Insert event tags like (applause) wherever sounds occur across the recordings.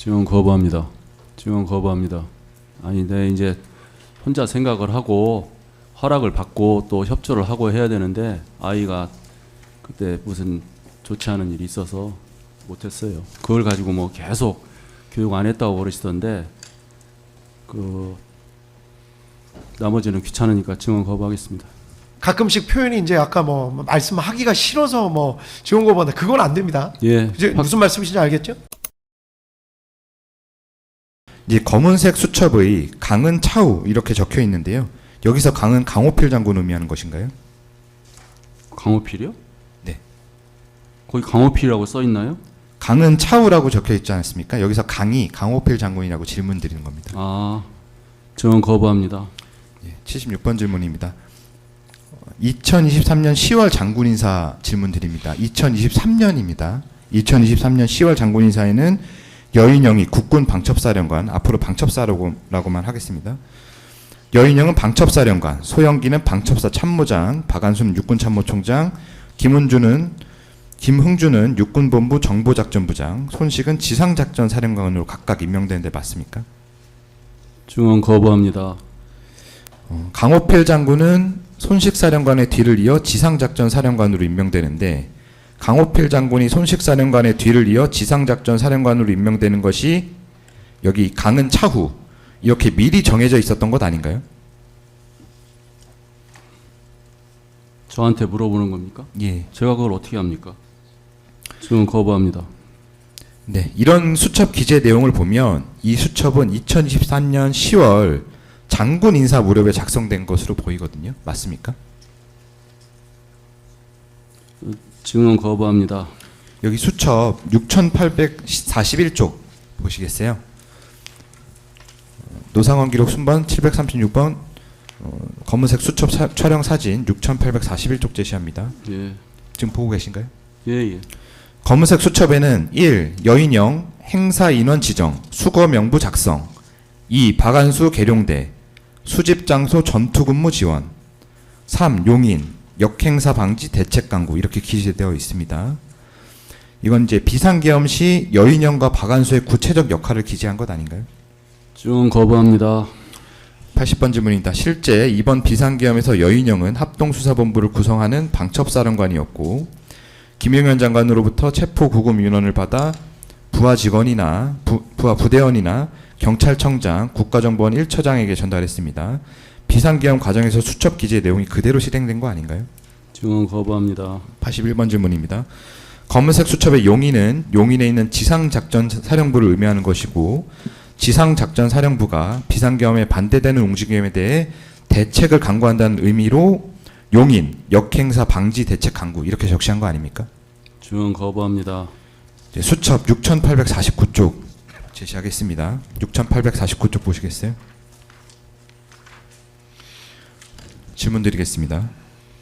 지원 거부합니다. 지원 거부합니다. 아니, 내 이제 혼자 생각을 하고 허락을 받고 또 협조를 하고 해야 되는데 아이가 그때 무슨 좋지 않은 일이 있어서 못했어요. 그걸 가지고 뭐 계속 교육 안 했다고 그러시던데 그 나머지는 귀찮으니까 지원 거부하겠습니다. 가끔씩 표현이 이제 아까 뭐 말씀하기가 싫어서 뭐 지원 거부한다. 그건 안 됩니다. 예, 이제 확- 무슨 말씀이신지 알겠죠? 이제 검은색 수첩의 강은 차우 이렇게 적혀 있는데요. 여기서 강은 강호필 장군 의미하는 것인가요? 강호필이요? 네. 거기 강호필이라고 써 있나요? 강은 차우라고 적혀 있지 않습니까? 여기서 강이 강호필 장군이라고 질문 드리는 겁니다. 아, 지원 거부합니다. 예, 76번 질문입니다. 2023년 10월 장군 인사 질문 드립니다. 2023년입니다. 2023년 10월 장군 인사에는 여인영이 국군 방첩사령관, 앞으로 방첩사라고만 하겠습니다. 여인영은 방첩사령관, 소영기는 방첩사 참모장, 박안순 육군 참모총장, 김은주는 김흥주는 육군본부 정보작전부장, 손식은 지상작전사령관으로 각각 임명되는데 맞습니까? 지원 거부합니다. 어, 강호필 장군은 손식 사령관의 뒤를 이어 지상작전 사령관으로 임명되는데 강호필 장군이 손식 사령관의 뒤를 이어 지상작전 사령관으로 임명되는 것이 여기 강은 차후 이렇게 미리 정해져 있었던 것 아닌가요? 저한테 물어보는 겁니까? 예. 제가 그걸 어떻게 합니까? 지원 거부합니다. 네, 이런 수첩 기재 내용을 보면 이 수첩은 2023년 10월 장군 인사 무렵에 작성된 것으로 보이거든요. 맞습니까? 지원 거부합니다. 여기 수첩 6841쪽 보시겠어요? 어, 노상원 기록 순번 736번 어, 검은색 수첩 사- 촬영 사진 6841쪽 제시합니다. 예, 지금 보고 계신가요? 예, 예. 검은색 수첩에는 1. 여인영 행사 인원 지정 수거 명부 작성 2. 박안수 계룡대 수집 장소 전투 근무 지원 3. 용인 역행사 방지 대책 강구 이렇게 기재되어 있습니다. 이건 이제 비상계엄 시 여인영과 박안수의 구체적 역할을 기재한 것 아닌가요? 지원 거부합니다. 80번 질문입니다. 실제 이번 비상계엄에서 여인영은 합동수사본부를 구성하는 방첩사령관이었고 김용현 장관으로부터 체포 구금 윤원을 받아 부하 직원이나 부, 부하 부대원이나 경찰청장, 국가정보원 1처장에게 전달했습니다. 비상계엄 과정에서 수첩 기재 내용이 그대로 실행된 거 아닌가요? 지원 거부합니다. 81번 질문입니다. 검은색 수첩의 용인은 용인에 있는 지상작전사령부를 의미하는 것이고 지상작전사령부가 비상계엄에 반대되는 움직임에 대해 대책을 강구한다는 의미로 용인 역행사 방지 대책 강구 이렇게 적시한 거 아닙니까? 지원 거부합니다. 이제 수첩 6849쪽 제시하겠습니다. 6849쪽 보시겠어요? 질문 드리겠습니다.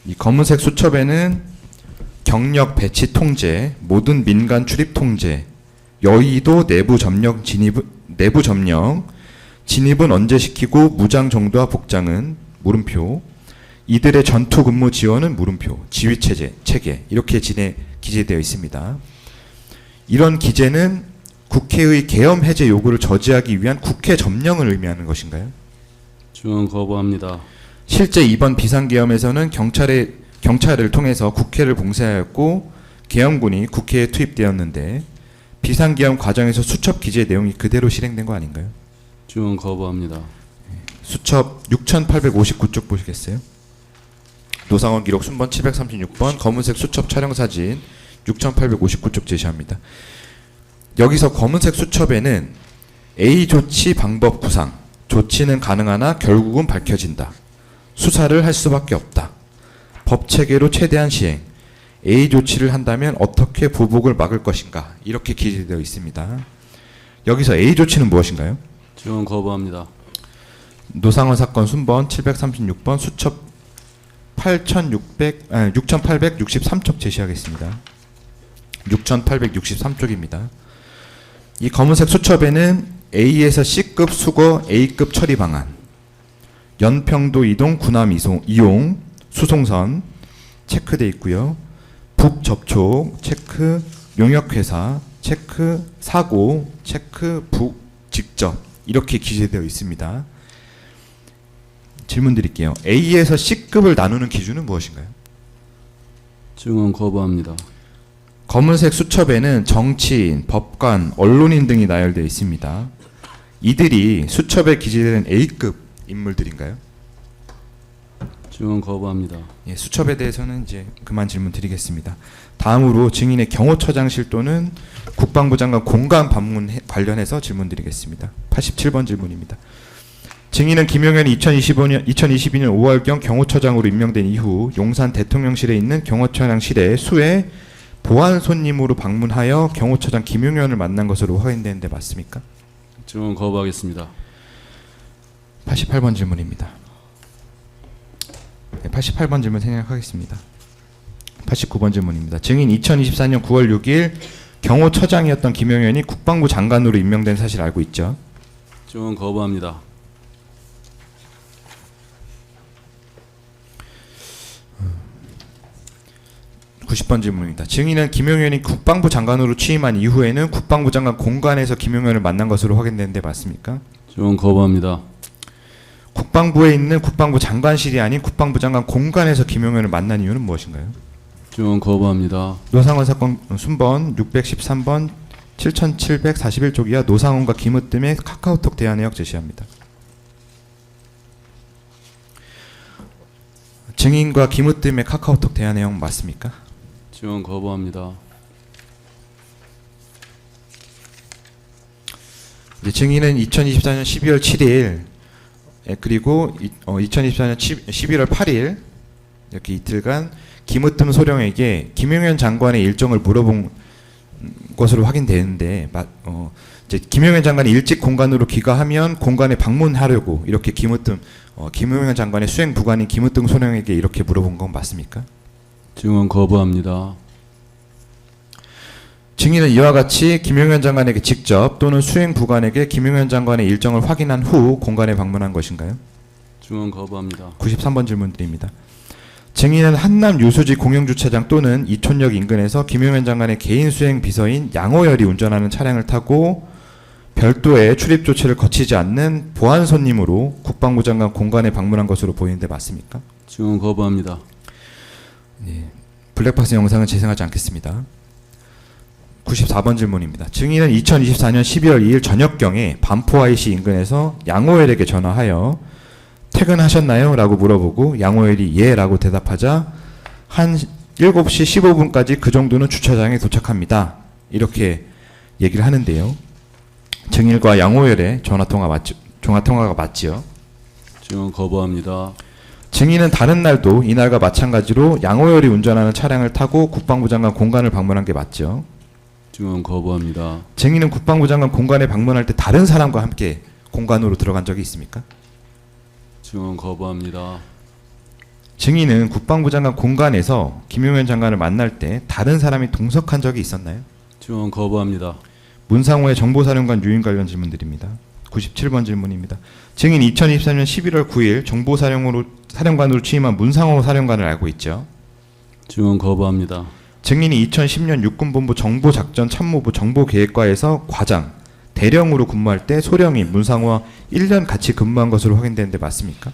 이 검은색 수첩에는 경력 배치 통제, 모든 민간 출입 통제, 여의도 내부 점령 진입 내부 점령, 진입은 언제 시키고 무장 정도와 복장은 물음표, 이들의 전투 근무 지원은 물음표, 지휘 체제 체계 이렇게 진해 기재되어 있습니다. 이런 기재는 국회의 계엄 해제 요구를 저지하기 위한 국회 점령을 의미하는 것인가요? 지원 거부합니다. 실제 이번 비상계엄에서는 경찰의 경찰을 통해서 국회를 봉쇄하였고 계엄군이 국회에 투입되었는데 비상계엄 과정에서 수첩 기재 내용이 그대로 실행된 거 아닌가요? 지원 거부합니다. 수첩 6859쪽 보시겠어요? 노상원 기록 순번 736번 검은색 수첩 촬영 사진 6859쪽 제시합니다. 여기서 검은색 수첩에는 A 조치 방법 구상 조치는 가능하나 결국은 밝혀진다. 수사를 할 수밖에 없다. 법 체계로 최대한 시행. A 조치를 한다면 어떻게 보복을 막을 것인가? 이렇게 기재되어 있습니다. 여기서 A 조치는 무엇인가요? 지원 거부합니다. 노상원 사건 순번 736번 수첩 8600 아니 6863쪽 제시하겠습니다. 6863쪽입니다. 이 검은색 수첩에는 A에서 C급 수거 A급 처리 방안, 연평도 이동 군함 이송, 이용 수송선 체크돼 있고요. 북 접촉 체크 용역 회사 체크 사고, 체크 부 직접 이렇게 기재되어 있습니다. 질문 드릴게요. A에서 C급을 나누는 기준은 무엇인가요? 증언 거부합니다. 검은색 수첩에는 정치인, 법관, 언론인 등이 나열되어 있습니다. 이들이 수첩에 기재되는 A급 인물들인가요? 증언 거부합니다. 예, 수첩에 대해서는 이제 그만 질문 드리겠습니다. 다음으로 증인의 경호처장실 또는 국방부 장관 공간 방문 해- 관련해서 질문 드리겠습니다. 87번 질문입니다. 증인은 김용현이 2025년 2022년 5월경 경호처장으로 임명된 이후 용산 대통령실에 있는 경호처장실에 수해 보안 손님으로 방문하여 경호처장 김용현을 만난 것으로 확인되는데 맞습니까? 증언 거부하겠습니다. 88번 질문입니다. 네, 88번 질문 생략하겠습니다. 89번 질문입니다. 증인 2024년 9월 6일 경호처장이었던 김용현이 국방부 장관으로 임명된 사실 알고 있죠? 증언 거부합니다. 90번 질문입니다. 증인은 김용현이 국방부 장관으로 취임한 이후에는 국방부 장관 공관에서 김용현을 만난 것으로 확인되는데 맞습니까? 증언 거부합니다. 국방부에 있는 국방부 장관실이 아닌 국방부 장관 공관에서 김용현을 만난 이유는 무엇인가요? 증언 거부합니다. 노상원 사건 순번 613번 7741쪽 이하 노상원과 김으뜸의 카카오톡 대화 내역 제시합니다. 증인과 김으뜸의 카카오톡 대화 내용 맞습니까? 증언 거부합니다. 증인은 2024년 12월 7일 예, 그리고 이, 어, 2024년 11월 8일 이렇게 이틀간 김으뜸 소령에게 김용현 장관의 일정을 물어본 것으로 확인되는데 마, 어, 이제 김용현 장관이 일찍 공간으로 귀가하면 공간에 방문하려고 이렇게 김으뜸 어, 김용현 장관의 수행 부관인 김으뜸 소령에게 이렇게 물어본 건 맞습니까? 증언 거부합니다. 증인은 이와 같이 김용현 장관에게 직접 또는 수행 부관에게 김용현 장관의 일정을 확인한 후 공간에 방문한 것인가요? 증언 거부합니다. 93번 질문 드립니다. 증인은 한남 유수지 공영주차장 또는 이촌역 인근에서 김용현 장관의 개인 수행 비서인 양호열이 운전하는 차량을 타고 별도의 출입 조치를 거치지 않는 보안 손님으로 국방부 장관 공간에 방문한 것으로 보이는데 맞습니까? 증언 거부합니다. 블랙박스 영상은 재생하지 않겠습니다. 94번 질문입니다. 증인은 2024년 12월 2일 저녁경에 반포 IC 인근에서 양호엘에게 전화하여 퇴근하셨나요? 라고 물어보고 양호엘이 예 라고 대답하자 한 7시 15분까지 그 정도는 주차장에 도착합니다. 이렇게 얘기를 하는데요. 증인과 양호엘의 전화통화 맞죠? 전화통화가 맞지요? 증언 거부합니다. 증인은 다른 날도 이날과 마찬가지로 양호열이 운전하는 차량을 타고 국방부 장관 공간을 방문한 게 맞죠. 증언 거부합니다. 증인은 국방부 장관 공간에 방문할 때 다른 사람과 함께 공간으로 들어간 적이 있습니까? 증언 거부합니다. 증인은 국방부 장관 공간에서 김용현 장관을 만날 때 다른 사람이 동석한 적이 있었나요? 증언 거부합니다. 문상호의 정보사령관 유인 관련 질문드립니다. 97번 질문입니다. 증인 2024년 11월 9일 정보사령으로 사령관으로 취임한 문상호 사령관을 알고 있죠. 증언 거부합니다. 증인이 2010년 육군본부 정보작전 참모부 정보계획과에서 과장, 대령으로 근무할 때 소령이 문상호와 1년 같이 근무한 것으로 확인되는데 맞습니까?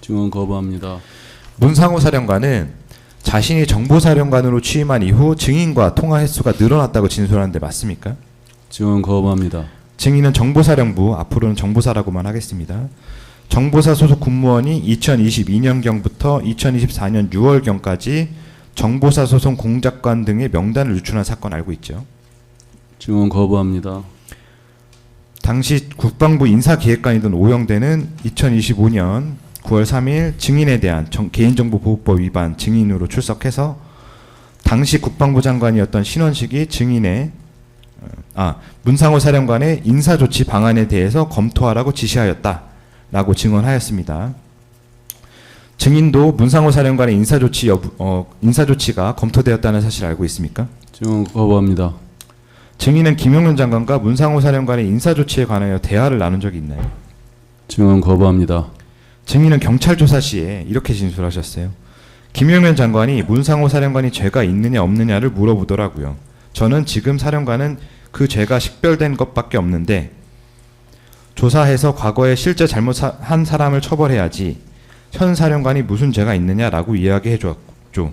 증언 거부합니다. 문상호 사령관은 자신이 정보사령관으로 취임한 이후 증인과 통화 횟수가 늘어났다고 진술하는데 맞습니까? 증언 거부합니다. 증인은 정보사령부, 앞으로는 정보사라고만 하겠습니다. 정보사 소속 군무원이 2022년경부터 2024년 6월경까지 정보사 소속 공작관 등의 명단을 유출한 사건 알고 있죠. 증언 거부합니다. 당시 국방부 인사기획관이던 오영대는 2025년 9월 3일 증인에 대한 정- 개인정보보호법 위반 증인으로 출석해서 당시 국방부 장관이었던 신원식이 증인의 어, 아 문상호 사령관의 인사조치 방안에 대해서 검토하라고 지시하였다라고 증언하였습니다. 증인도 문상호 사령관의 인사조치 여부, 어, 인사조치가 검토되었다는 사실 알고 있습니까? 증언 거부합니다. 증인은 김용현 장관과 문상호 사령관의 인사조치에 관하여 대화를 나눈 적이 있나요? 증언 거부합니다. 증인은 경찰 조사 시에 이렇게 진술하셨어요. 김용현 장관이 문상호 사령관이 죄가 있느냐 없느냐를 물어보더라고요. 저는 지금 사령관은 그 죄가 식별된 것밖에 없는데 조사해서 과거에 실제 잘못한 사람을 처벌해야지 현 사령관이 무슨 죄가 있느냐라고 이야기해 줬죠.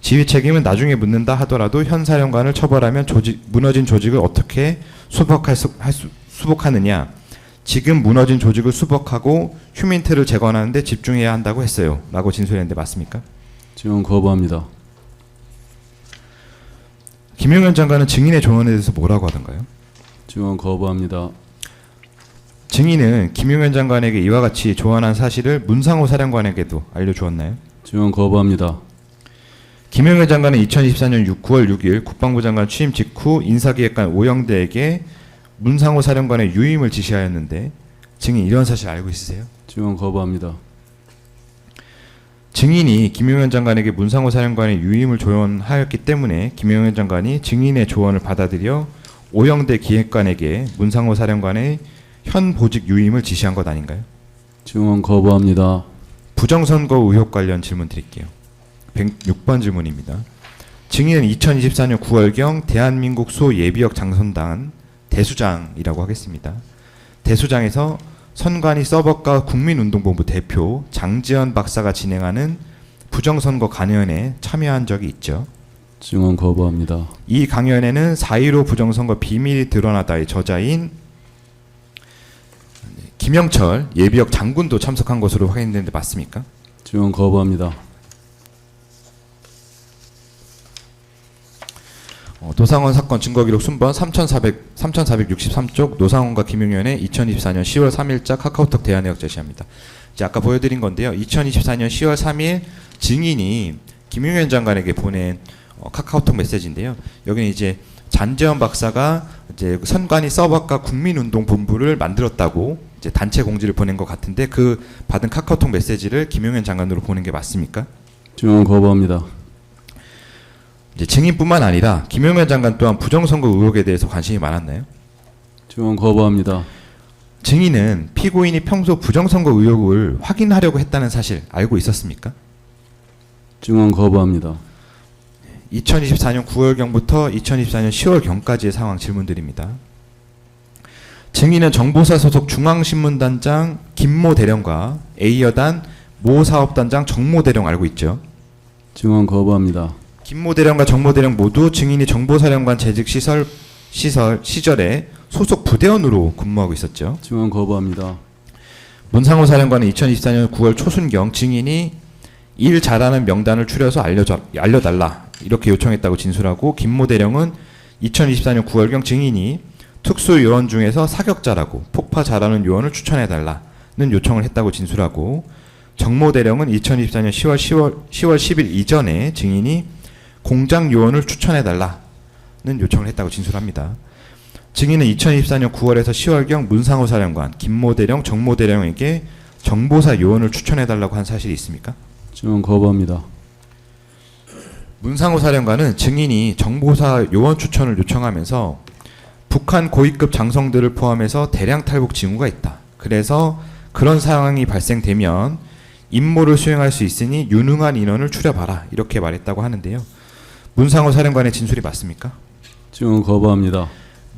지휘 책임은 나중에 묻는다 하더라도 현 사령관을 처벌하면 조직, 무너진 조직을 어떻게 수복할 수, 할 수, 수복하느냐. 지금 무너진 조직을 수복하고 휴민트를 재건하는데 집중해야 한다고 했어요. 라고 진술했는데 맞습니까? 지원 거부합니다. 김용현 장관은 증인의 조언에 대해서 뭐라고 하던가요? 지원 거부합니다. 증인은 김용현 장관에게 이와 같이 조언한 사실을 문상호 사령관에게도 알려주었나요? 지원 거부합니다. 김용현 장관은 2024년 6, 9월 6일 국방부 장관 취임 직후 인사기획관 오영대에게 문상호 사령관의 유임을 지시하였는데 증인 이런 사실 알고 있으세요? 지원 거부합니다. 증인이 김용현 장관에게 문상호 사령관의 유임을 조언하였기 때문에 김용현 장관이 증인의 조언을 받아들여 오영대 기획관에게 문상호 사령관의 현 보직 유임을 지시한 것 아닌가요? 지원 거부합니다. 부정선거 의혹 관련 질문 드릴게요. 106번 질문입니다. 증인은 2024년 9월경 대한민국 소 예비역 장선단 대수장이라고 하겠습니다. 대수장에서 선관위 서버과 국민운동본부 대표 장지현 박사가 진행하는 부정선거 강연에 참여한 적이 있죠. 지원 거부합니다. 이 강연에는 4.15 부정선거 비밀이 드러나다의 저자인 김영철 예비역 장군도 참석한 것으로 확인되는데 맞습니까? 지원 거부합니다. 어, 노상원 사건 증거기록 순번 3400, 3463쪽 노상원과 김용현의 2024년 10월 3일자 카카오톡 대화 내역 제시합니다. 이제 아까 보여드린 건데요. 2024년 10월 3일 증인이 김용현 장관에게 보낸 어, 카카오톡 메시지인데요. 여기는 이제 잔재현 박사가 이제 선관위 서버과 국민운동본부를 만들었다고 이제 단체 공지를 보낸 것 같은데 그 받은 카카오톡 메시지를 김용현 장관으로 보낸 게 맞습니까? 지원 거부합니다. 이제 증인뿐만 아니라 김용현 장관 또한 부정선거 의혹에 대해서 관심이 많았나요? 지원 거부합니다. 증인은 피고인이 평소 부정선거 의혹을 확인하려고 했다는 사실 알고 있었습니까? 지원 거부합니다. 2024년 9월경부터 2024년 10월경까지의 상황 질문드립니다. 증인은 정보사 소속 중앙신문단장 김모 대령과 A여단 모 사업단장 정모 대령 알고 있죠? 지원 거부합니다. 김모 대령과 정모 대령 모두 증인이 정보사령관 재직 시설 시설 시절에 소속 부대원으로 근무하고 있었죠. 지원 거부합니다. 문상호 사령관은 2024년 9월 초순경 증인이 일 잘하는 명단을 추려서 알려줘, 알려달라 이렇게 요청했다고 진술하고 김모 대령은 2024년 9월경 증인이 특수 요원 중에서 사격자라고 폭파 잘하는 요원을 추천해달라는 요청을 했다고 진술하고 정모 대령은 2024년 10월 10월 10월 10일 이전에 증인이 공장 요원을 추천해달라는 요청을 했다고 진술합니다. 증인은 2024년 9월에서 10월경 문상호 사령관, 김모 대령, 정모 대령에게 정보사 요원을 추천해달라고 한 사실이 있습니까? 지원 거부합니다. 문상호 사령관은 증인이 정보사 요원 추천을 요청하면서 북한 고위급 장성들을 포함해서 대량 탈북 징후가 있다. 그래서 그런 상황이 발생되면 임무를 수행할 수 있으니 유능한 인원을 추려봐라. 이렇게 말했다고 하는데요. 문상호 사령관의 진술이 맞습니까? 지원 거부합니다.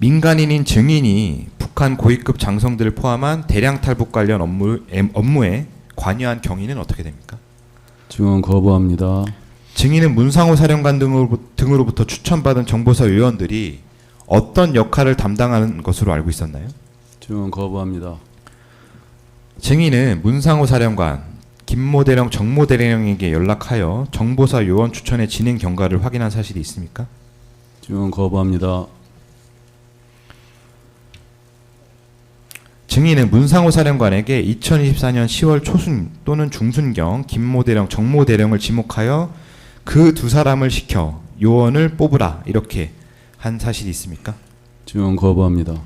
민간인인 증인이 북한 고위급 장성들을 포함한 대량 탈북 관련 업무, 엠- 업무에 관여한 경위는 어떻게 됩니까? 지원 거부합니다. 증인은 문상호 사령관 등으로, 등으로부터 추천받은 정보사 요원들이 어떤 역할을 담당하는 것으로 알고 있었나요? 지원 거부합니다. 증인은 문상호 사령관, 김모 대령, 정모 대령에게 연락하여 정보사 요원 추천의 진행 경과를 확인한 사실이 있습니까? 지원 거부합니다. 증인은 문상호 사령관에게 2024년 10월 초순 또는 중순경 김모 대령, 정모 대령을 지목하여 그 두 사람을 시켜 요원을 뽑으라 이렇게 한 사실이 있습니까? 지원 거부합니다.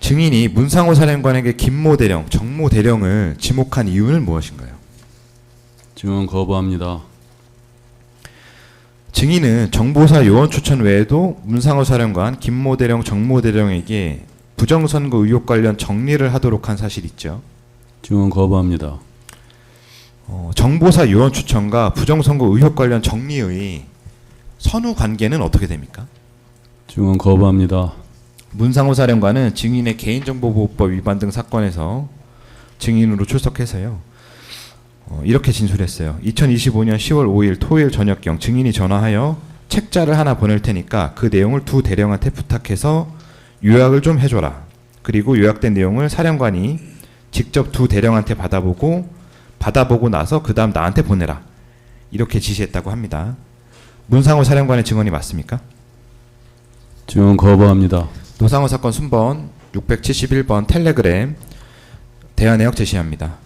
증인이 문상호 사령관에게 김모 대령, 정모 대령을 지목한 이유는 무엇인가요? 지원 거부합니다. 증인은 정보사 요원 추천 외에도 문상호 사령관, 김모 대령, 정모 대령에게 부정선거 의혹 관련 정리를 하도록 한 사실이 있죠. 지원 거부합니다. 어, 정보사 요원 추천과 부정선거 의혹 관련 정리의 선후 관계는 어떻게 됩니까? 증언 거부합니다. 문상호 사령관은 증인의 개인정보보호법 위반 등 사건에서 증인으로 출석해서요. 어, 이렇게 진술했어요. 2025년 10월 5일 토요일 저녁경 증인이 전화하여 책자를 하나 보낼 테니까 그 내용을 두 대령한테 부탁해서 요약을 좀 해줘라. 그리고 요약된 내용을 사령관이 직접 두 대령한테 받아보고 받아보고 나서 그 다음 나한테 보내라. 이렇게 지시했다고 합니다. 문상호 사령관의 증언이 맞습니까? 증언 거부합니다. 노상호 사건 순번 671번 텔레그램 대화 내역 제시합니다.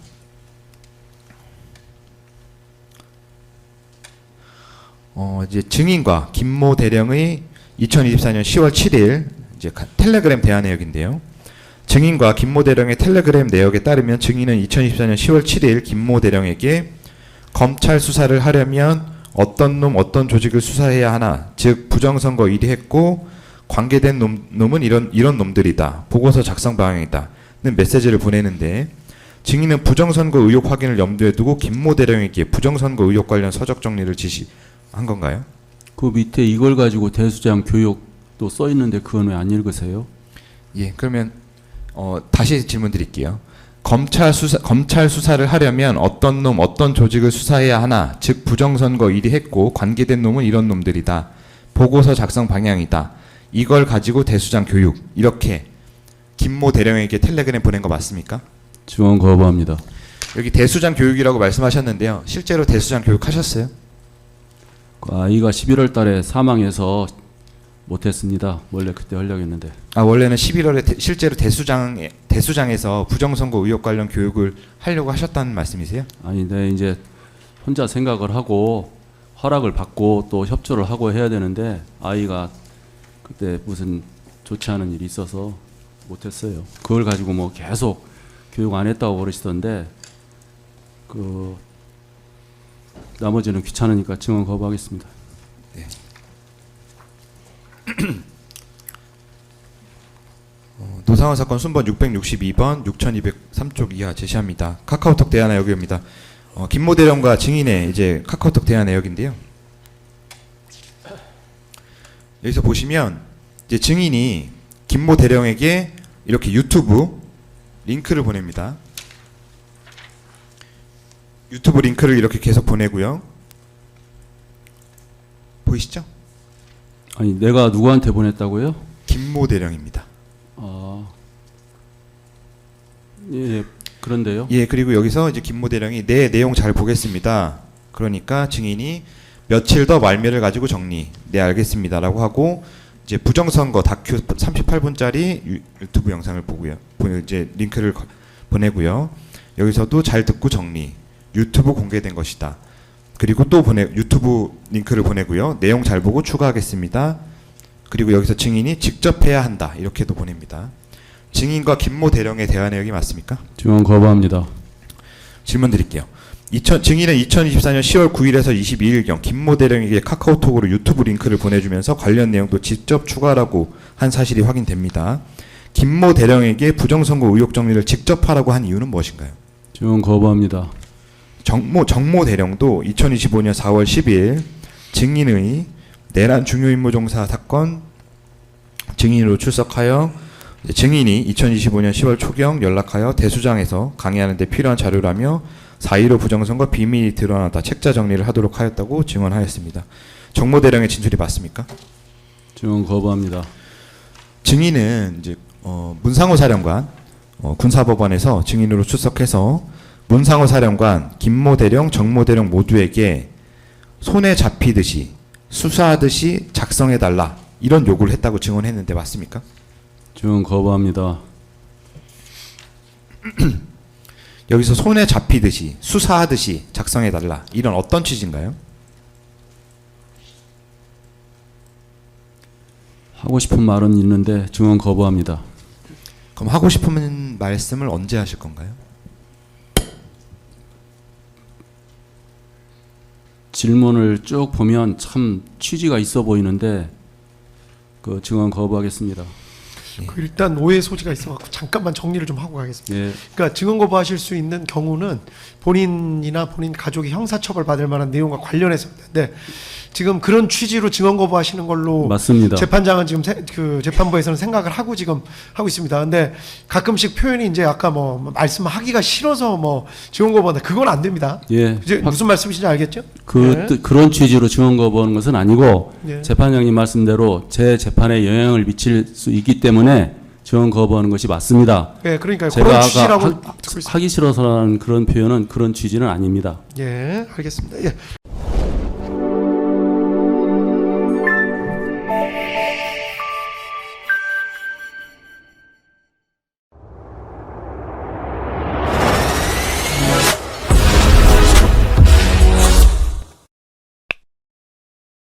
어, 이제 증인과 김모 대령의 2024년 10월 7일 이제 가- 텔레그램 대화 내역인데요. 증인과 김모 대령의 텔레그램 내역에 따르면 증인은 2024년 10월 7일 김모 대령에게 검찰 수사를 하려면 어떤 놈 어떤 조직을 수사해야 하나 즉 부정선거 1위 했고 관계된 놈, 놈은 이런 이런 놈들이다. 보고서 작성 방향이다는 메시지를 보내는데 증인은 부정선거 의혹 확인을 염두에 두고 김모 대령에게 부정선거 의혹 관련 서적 정리를 지시한 건가요? 그 밑에 이걸 가지고 대수장 교육도 써 있는데 그건 왜 안 읽으세요? 예, 그러면 어, 다시 질문 드릴게요. 검찰 수사 검찰 수사를 하려면 어떤 놈 어떤 조직을 수사해야 하나 즉 부정선거 1위 했고 관계된 놈은 이런 놈들이다. 보고서 작성 방향이다. 이걸 가지고 대수장 교육 이렇게 김모 대령에게 텔레그램 보낸 거 맞습니까? 증언 거부합니다. 여기 대수장 교육이라고 말씀하셨는데요. 실제로 대수장 교육 하셨어요? 그 아이가 11월 달에 사망해서 못했습니다. 원래 그때 하려고 했는데. 아 원래는 11월에 대- 실제로 대수장 대수장에서 부정선거 의혹 관련 교육을 하려고 하셨다는 말씀이세요? 아니, 내 이제 혼자 생각을 하고 허락을 받고 또 협조를 하고 해야 되는데 아이가 그때 무슨 좋지 않은 일이 있어서 못했어요. 그걸 가지고 뭐 계속 교육 안 했다고 그러시던데 그 나머지는 귀찮으니까 증언 거부하겠습니다. 어, 노상원 사건 순번 662번 6203쪽 이하 제시합니다. 카카오톡 대화 내역입니다. 어, 김모 대령과 증인의 이제 카카오톡 대화 내역인데요. 여기서 보시면 이제 증인이 김모 대령에게 이렇게 유튜브 링크를 보냅니다. 유튜브 링크를 이렇게 계속 보내고요. 보이시죠? 아니 내가 누구한테 보냈다고요? 김모 대령입니다. 아, 예, 예. 그런데요. 예, 그리고 여기서 이제 김모 대령이 네 내용 잘 보겠습니다. 그러니까 증인이 며칠 더 말미를 가지고 정리. 네, 알겠습니다라고 하고 이제 부정선거 다큐 38분짜리 유튜브 영상을 보고요. 보- 이제 링크를 거- 보내고요. 여기서도 잘 듣고 정리. 유튜브 공개된 것이다. 그리고 또 보내 유튜브 링크를 보내고요. 내용 잘 보고 추가하겠습니다. 그리고 여기서 증인이 직접 해야 한다. 이렇게도 보냅니다. 증인과 김모 대령의 대화 내역이 맞습니까? 증언 거부합니다. 질문 드릴게요. 2000, 증인은 2024년 10월 9일에서 22일경 김모 대령에게 카카오톡으로 유튜브 링크를 보내주면서 관련 내용도 직접 추가라고 한 사실이 확인됩니다. 김모 대령에게 부정선거 의혹 정리를 직접 하라고 한 이유는 무엇인가요? 증언 거부합니다. 정모 정모 대령도 2025년 4월 10일 증인의 내란 중요 임무 종사 사건 증인으로 출석하여 증인이 2025년 10월 초경 연락하여 대수장에서 강의하는 데 필요한 자료라며 4.15 부정선거 비밀이 드러나다 책자 정리를 하도록 하였다고 증언하였습니다. 정모 대령의 진술이 맞습니까? 증언 거부합니다. 증인은 이제 어, 문상호 사령관 어, 군사법원에서 증인으로 출석해서 문상호 사령관, 김모 대령, 정모 대령 모두에게 손에 잡히듯이 수사하듯이 작성해 달라 이런 요구를 했다고 증언했는데 맞습니까? 증언 거부합니다. (clears throat) 여기서 손에 잡히듯이 수사하듯이 작성해 달라 이런 어떤 취지인가요? 하고 싶은 말은 있는데 증언 거부합니다. 그럼 하고 싶은 말씀을 언제 하실 건가요? 질문을 쭉 보면 참 취지가 있어 보이는데 그 증언 거부하겠습니다. 그 일단 오해 소지가 있어갖고 잠깐만 정리를 좀 하고 가겠습니다. 예, 그러니까 증언 거부하실 수 있는 경우는 본인이나 본인 가족이 형사처벌 받을 만한 내용과 관련해서인데 지금 그런 취지로 증언 거부하시는 걸로 맞습니다. 재판장은 지금 세- 그 재판부에서는 생각을 하고 지금 하고 있습니다. 근데 가끔씩 표현이 이제 아까 뭐 말씀하기가 싫어서 뭐 증언 거부한다. 그건 안 됩니다. 예, 이제 확- 무슨 말씀이신지 알겠죠? 그 네. 뜻- 그런 취지로 증언 거부하는 것은 아니고 예. 재판장님 말씀대로 제 재판에 영향을 미칠 수 있기 때문에 증언 거부하는 것이 맞습니다. 예, 그러니까 제가 그런 취지라고 하. 하기 싫어서라는 그런 표현은 그런 취지는 아닙니다. 예, 알겠습니다. 예.